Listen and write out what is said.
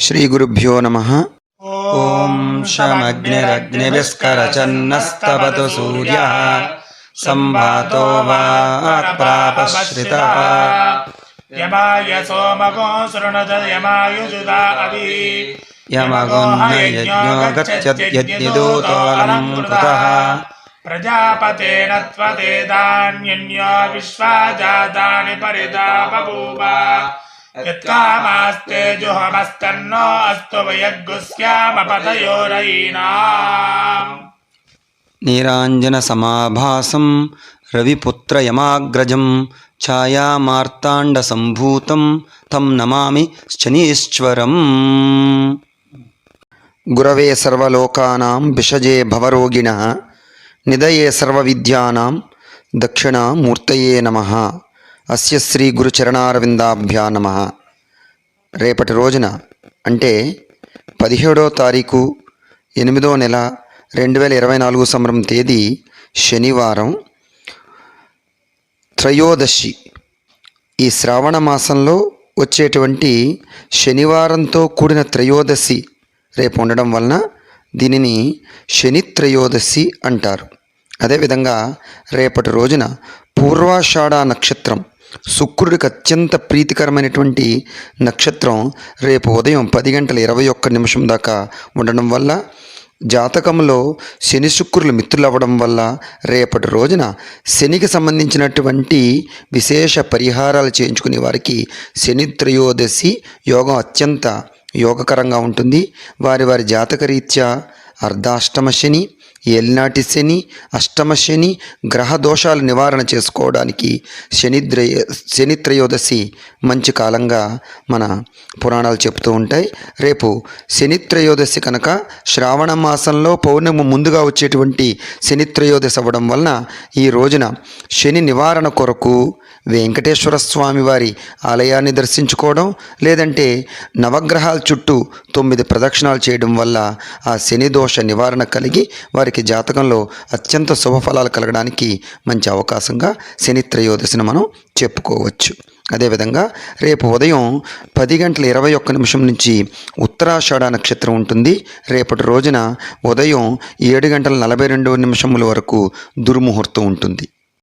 శ్రీగురుభ్యో నమ. ఓం శమగ్నిరగ్నివిస్కరచన్నస్తవతు సూర్య. సంభాతో వాక్ప్రాపశ్రిత యమాయ సోమగో శృణద యమాయుజుదా అవి యమగోన్యజ్ఞోగత్యద్యజ్ఞదూతోలం కృతః ప్రజాపతేన త్వదేదాన్యన్యో విశ్వాజాదాని పరిదా यत्कामास्ते जुहमस्तन्नो अस्तु वयग्गुस्यामपतयोरयीनाम् नीराञ्जनसमाभासं रविपुत्रयमाग्रजं छायामार्ताण्डसम्भूतं तं नमामि शनीश्वरम् गुरवे सर्वलोकानां विषजे भवरोगिणः निधये सर्वविद्यानां दक्षिणामूर्तये नमः అస్య శ్రీ గురుచరణారవిందాభ్యా నమ. రేపటి రోజున అంటే పదిహేడో తారీఖు ఎనిమిదో నెల రెండు వేల ఇరవై నాలుగు సంవత్సరం తేదీ శనివారం త్రయోదశి. ఈ శ్రావణ మాసంలో వచ్చేటువంటి శనివారంతో కూడిన త్రయోదశి రేపు ఉండడం వలన దీనిని శని త్రయోదశి అంటారు. అదేవిధంగా రేపటి రోజున పూర్వాషాఢ నక్షత్రం శుక్రుడికి అత్యంత ప్రీతికరమైనటువంటి నక్షత్రం రేపు ఉదయం పది గంటల ఇరవై ఒక్క నిమిషం దాకా ఉండడం వల్ల జాతకంలో శని శుక్రులు మిత్రులు అవ్వడం వల్ల రేపటి రోజున శనికి సంబంధించినటువంటి విశేష పరిహారాలు చేయించుకునే వారికి శని త్రయోదశి యోగం అత్యంత యోగకరంగా ఉంటుంది. వారి వారి జాతకరీత్యా అర్ధాష్టమ శని ఏలినాటి శని అష్టమ శని గ్రహ దోషాలు నివారణ చేసుకోవడానికి శనిద్రయ శని త్రయోదశి మంచి కాలంగా మన పురాణాలు చెప్తూ ఉంటాయి. రేపు శని త్రయోదశి కనుక శ్రావణ మాసంలో పౌర్ణమి ముందుగా వచ్చేటువంటి శని త్రయోదశి అవ్వడం వలన ఈ రోజున శని నివారణ కొరకు వెంకటేశ్వర స్వామి వారి ఆలయాన్ని దర్శించుకోవడం లేదంటే నవగ్రహాల చుట్టూ తొమ్మిది ప్రదక్షిణాలు చేయడం వల్ల ఆ శని దోష నివారణ కలిగి వారికి జాతకంలో అత్యంత శుభ ఫలాలు కలగడానికి మంచి అవకాశంగా శని త్రయోదశిని మనం చెప్పుకోవచ్చు. అదేవిధంగా రేపు ఉదయం పది గంటల ఇరవై ఒక్క నిమిషం నుంచి ఉత్తరాషాఢ నక్షత్రం ఉంటుంది. రేపటి రోజున ఉదయం ఏడు గంటల నలభై రెండు నిమిషముల వరకు దుర్ముహూర్తం ఉంటుంది.